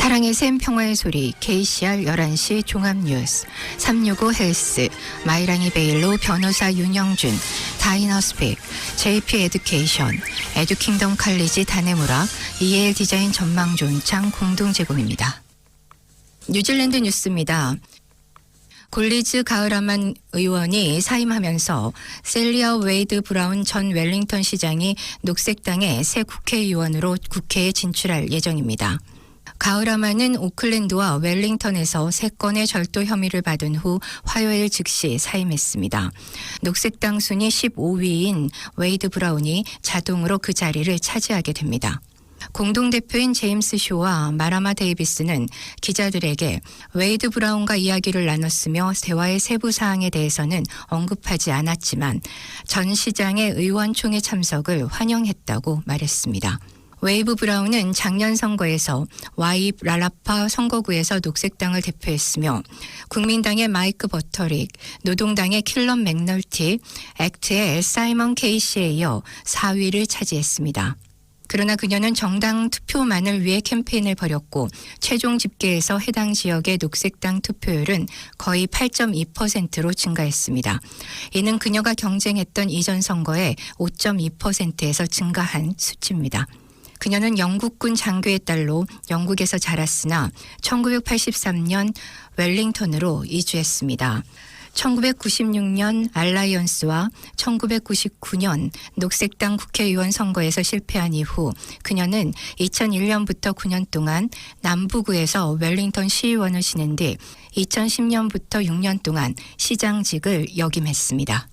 사랑의 샘 평화의 소리 KCR 11시 종합뉴스 365 헬스 마이랑이 베일로 변호사 윤영준 다이너스픽 JP 에듀케이션 에듀킹덤 칼리지 다네무라 EL 디자인 전망 존창 공동 제공입니다. 뉴질랜드 뉴스입니다. 골리즈 가을아만 의원이 사임하면서 셀리아 웨이드 브라운 전 웰링턴 시장이 녹색당의 새 국회의원으로 국회에 진출할 예정입니다. 가을아만은 오클랜드와 웰링턴에서 세 건의 절도 혐의를 받은 후 화요일 즉시 사임했습니다. 녹색당 순위 15위인 웨이드 브라운이 자동으로 그 자리를 차지하게 됩니다. 공동대표인 제임스 쇼와 마라마 데이비스는 기자들에게 웨이드 브라운과 이야기를 나눴으며 대화의 세부 사항에 대해서는 언급하지 않았지만 전 시장의 의원총회 참석을 환영했다고 말했습니다. 웨이브 브라운은 작년 선거에서 와이 랄라파 선거구에서 녹색당을 대표했으며 국민당의 마이크 버터릭, 노동당의 킬런 맥널티, 액트의 사이먼 케이시에 이어 4위를 차지했습니다. 그러나 그녀는 정당 투표만을 위해 캠페인을 벌였고 최종 집계에서 해당 지역의 녹색당 투표율은 거의 8.2%로 증가했습니다. 이는 그녀가 경쟁했던 이전 선거의 5.2%에서 증가한 수치입니다. 그녀는 영국군 장교의 딸로 영국에서 자랐으나 1983년 웰링턴으로 이주했습니다. 1996년 알라이언스와 1999년 녹색당 국회의원 선거에서 실패한 이후 그녀는 2001년부터 9년 동안 남부구에서 웰링턴 시의원을 지낸 뒤 2010년부터 6년 동안 시장직을 역임했습니다.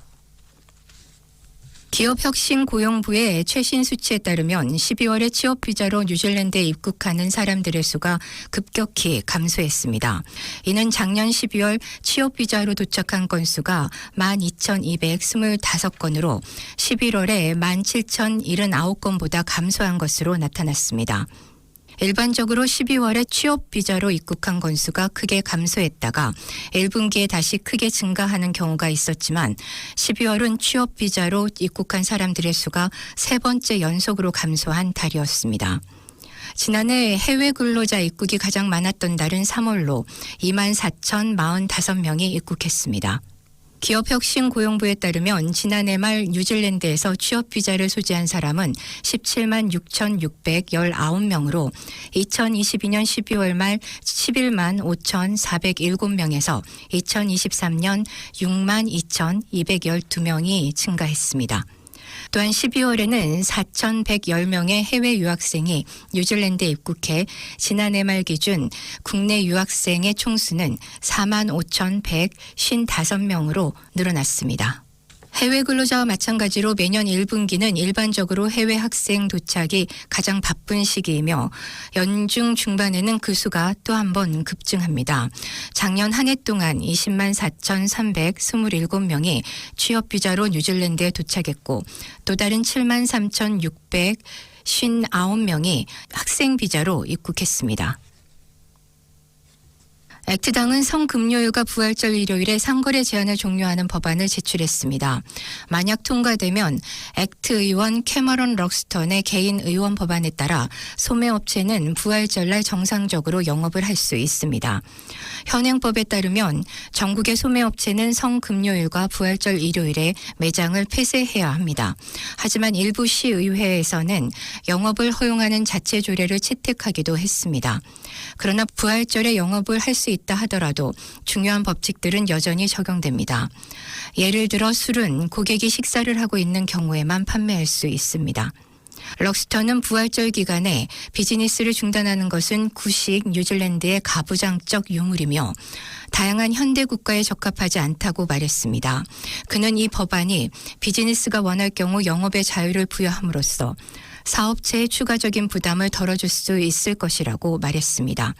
기업혁신고용부의 최신 수치에 따르면 12월에 취업 비자로 뉴질랜드에 입국하는 사람들의 수가 급격히 감소했습니다. 이는 작년 12월 취업 비자로 도착한 건수가 12,225건으로 11월에 17,079건보다 감소한 것으로 나타났습니다. 일반적으로 12월에 취업 비자로 입국한 건수가 크게 감소했다가 1분기에 다시 크게 증가하는 경우가 있었지만 12월은 취업 비자로 입국한 사람들의 수가 세 번째 연속으로 감소한 달이었습니다. 지난해 해외 근로자 입국이 가장 많았던 달은 3월로 2만 4,045명이 입국했습니다. 기업혁신고용부에 따르면 지난해 말 뉴질랜드에서 취업 비자를 소지한 사람은 17만 6,619명으로 2022년 12월 말 11만 5,407명에서 2023년 6만 2,212명이 증가했습니다. 또한 12월에는 4,110명의 해외 유학생이 뉴질랜드에 입국해 지난해 말 기준 국내 유학생의 총수는 4만 5,155명으로 늘어났습니다. 해외 근로자와 마찬가지로 매년 1분기는 일반적으로 해외 학생 도착이 가장 바쁜 시기이며 연중 중반에는 그 수가 또 한 번 급증합니다. 작년 한 해 동안 20만 4,327명이 취업 비자로 뉴질랜드에 도착했고 또 다른 7만 3,659명이 학생 비자로 입국했습니다. 액트당은 성금요일과 부활절 일요일에 상거래 제한을 종료하는 법안을 제출했습니다. 만약 통과되면 액트 의원 캐머런 럭스턴의 개인 의원 법안에 따라 소매업체는 부활절날 정상적으로 영업을 할 수 있습니다. 현행법에 따르면 전국의 소매업체는 성금요일과 부활절 일요일에 매장을 폐쇄해야 합니다. 하지만 일부 시의회에서는 영업을 허용하는 자체 조례를 채택하기도 했습니다. 그러나 부활절에 영업을 할수 있다 하더라도 중요한 법칙들은 여전히 적용됩니다. 예를 들어 술은 고객이 식사를 하고 있는 경우에만 판매할 수 있습니다. 럭스터는 부활절 기간에 비즈니스를 중단하는 것은 구식 뉴질랜드의 가부장적 유물이며 다양한 현대 국가에 적합하지 않다고 말했습니다. 그는 이 법안이 비즈니스가 원할 경우 영업의 자유를 부여함으로써 사업체의 추가적인 부담을 덜어줄 수 있을 것이라고 말했습니다.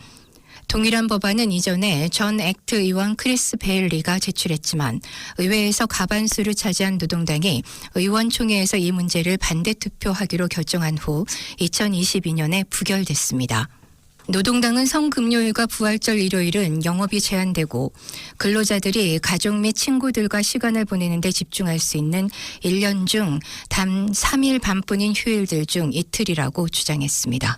동일한 법안은 이전에 전 액트 의원 크리스 베일리가 제출했지만 의회에서 가반수를 차지한 노동당이 의원총회에서 이 문제를 반대 투표하기로 결정한 후 2022년에 부결됐습니다. 노동당은 성금요일과 부활절 일요일은 영업이 제한되고 근로자들이 가족 및 친구들과 시간을 보내는 데 집중할 수 있는 1년 중 단 3일 반뿐인 휴일들 중 이틀이라고 주장했습니다.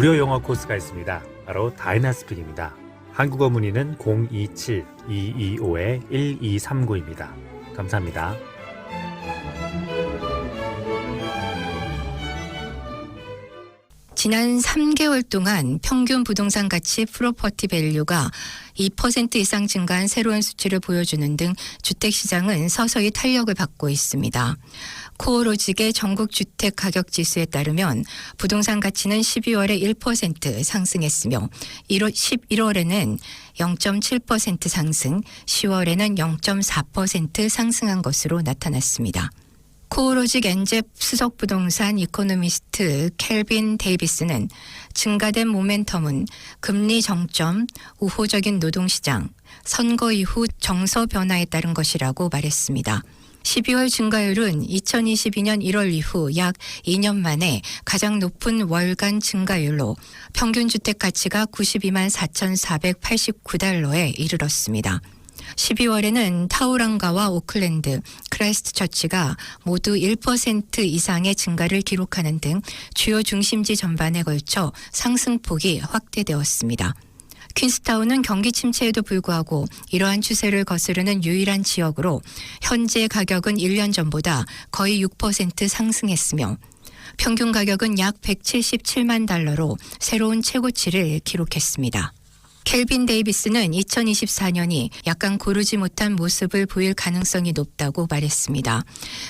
무료 영어 코스가 있습니다. 바로 다이나스픽입니다. 한국어 문의는 027-225-1239입니다. 감사합니다. 지난 3개월 동안 평균 부동산 가치 프로퍼티 밸류가 2% 이상 증가한 새로운 수치를 보여주는 등 주택 시장은 서서히 탄력을 받고 있습니다. 코오로직의 전국 주택 가격 지수에 따르면 부동산 가치는 12월에 1% 상승했으며 1월 11월에는 0.7% 상승, 10월에는 0.4% 상승한 것으로 나타났습니다. 코오로직 엔제 수석 부동산 이코노미스트 켈빈 데이비스는 증가된 모멘텀은 금리 정점, 우호적인 노동시장, 선거 이후 정서 변화에 따른 것이라고 말했습니다. 12월 증가율은 2022년 1월 이후 약 2년 만에 가장 높은 월간 증가율로 평균 주택 가치가 92만 4,489달러에 이르렀습니다. 12월에는 타우랑가와 오클랜드, 크라이스트 처치가 모두 1% 이상의 증가를 기록하는 등 주요 중심지 전반에 걸쳐 상승폭이 확대되었습니다. 퀸스타운은 경기 침체에도 불구하고 이러한 추세를 거스르는 유일한 지역으로 현재 가격은 1년 전보다 거의 6% 상승했으며 평균 가격은 약 177만 달러로 새로운 최고치를 기록했습니다. 켈빈 데이비스는 2024년이 약간 고르지 못한 모습을 보일 가능성이 높다고 말했습니다.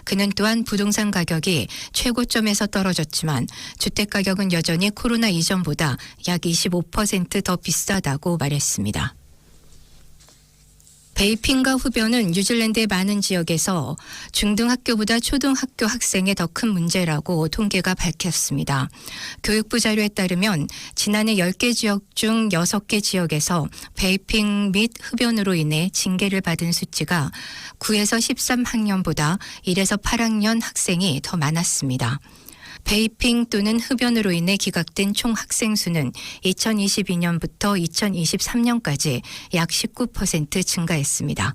그는 또한 부동산 가격이 최고점에서 떨어졌지만 주택 가격은 여전히 코로나 이전보다 약 25%더 비싸다고 말했습니다. 베이핑과 흡연은 뉴질랜드의 많은 지역에서 중등학교보다 초등학교 학생의 더 큰 문제라고 통계가 밝혔습니다. 교육부 자료에 따르면 지난해 10개 지역 중 6개 지역에서 베이핑 및 흡연으로 인해 징계를 받은 수치가 9에서 13학년보다 1에서 8학년 학생이 더 많았습니다. 베이핑 또는 흡연으로 인해 기각된 총 학생 수는 2022년부터 2023년까지 약 19% 증가했습니다.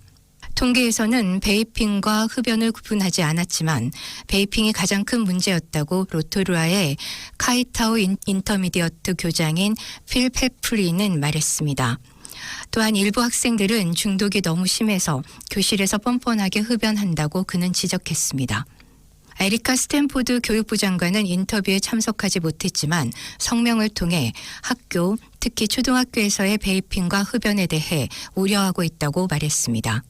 통계에서는 베이핑과 흡연을 구분하지 않았지만 베이핑이 가장 큰 문제였다고 로토루아의 카이타우 인- 인터미디어트 교장인 필 페프리는 말했습니다. 또한 일부 학생들은 중독이 너무 심해서 교실에서 뻔뻔하게 흡연한다고 그는 지적했습니다. 에리카 스탠포드 교육부 장관은 인터뷰에 참석하지 못했지만 성명을 통해 학교, 특히 초등학교에서의 베이핑과 흡연에 대해 우려하고 있다고 말했습니다.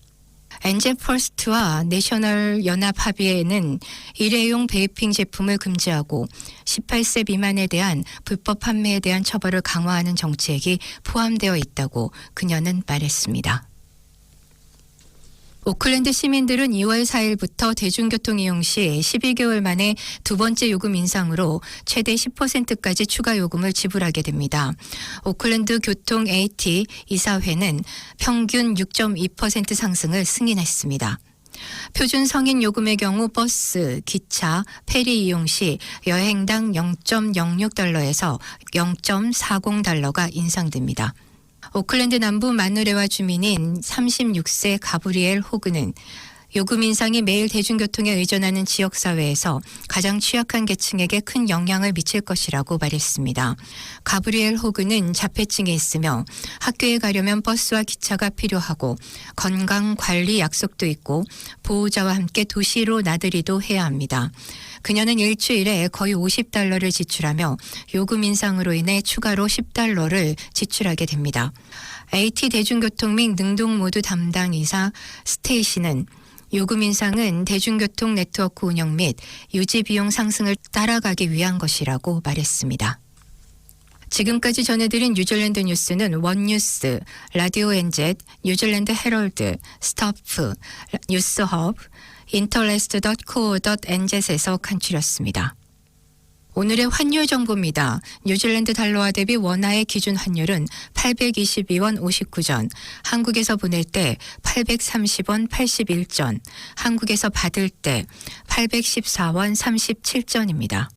엔제 퍼스트와 내셔널 연합 합의에는 일회용 베이핑 제품을 금지하고 18세 미만에 대한 불법 판매에 대한 처벌을 강화하는 정책이 포함되어 있다고 그녀는 말했습니다. 오클랜드 시민들은 2월 4일부터 대중교통 이용 시 12개월 만에 두 번째 요금 인상으로 최대 10%까지 추가 요금을 지불하게 됩니다. 오클랜드 교통 AT 이사회는 평균 6.2% 상승을 승인했습니다. 표준 성인 요금의 경우 버스, 기차, 페리 이용 시 여행당 0.06달러에서 0.40달러가 인상됩니다. 오클랜드 남부 마누레와 주민인 36세 가브리엘 호그는 요금 인상이 매일 대중교통에 의존하는 지역사회에서 가장 취약한 계층에게 큰 영향을 미칠 것이라고 말했습니다. 가브리엘 호그는 자폐증에 있으며 학교에 가려면 버스와 기차가 필요하고 건강 관리 약속도 있고 보호자와 함께 도시로 나들이도 해야 합니다. 그녀는 일주일에 거의 50달러를 지출하며 요금 인상으로 인해 추가로 10달러를 지출하게 됩니다. AT 대중교통 및 능동 모두 담당 이사 스테이시는 요금 인상은 대중교통 네트워크 운영 및 유지 비용 상승을 따라가기 위한 것이라고 말했습니다. 지금까지 전해드린 뉴질랜드 뉴스는 원뉴스, 라디오 엔젯, 뉴질랜드 헤럴드, 스타프, 뉴스허브, 인터레스트.co.nz에서 간추렸습니다. 오늘의 환율 정보입니다. 뉴질랜드 달러와 대비 원화의 기준 환율은 822원 59전, 한국에서 보낼 때 830원 81전, 한국에서 받을 때 814원 37전입니다.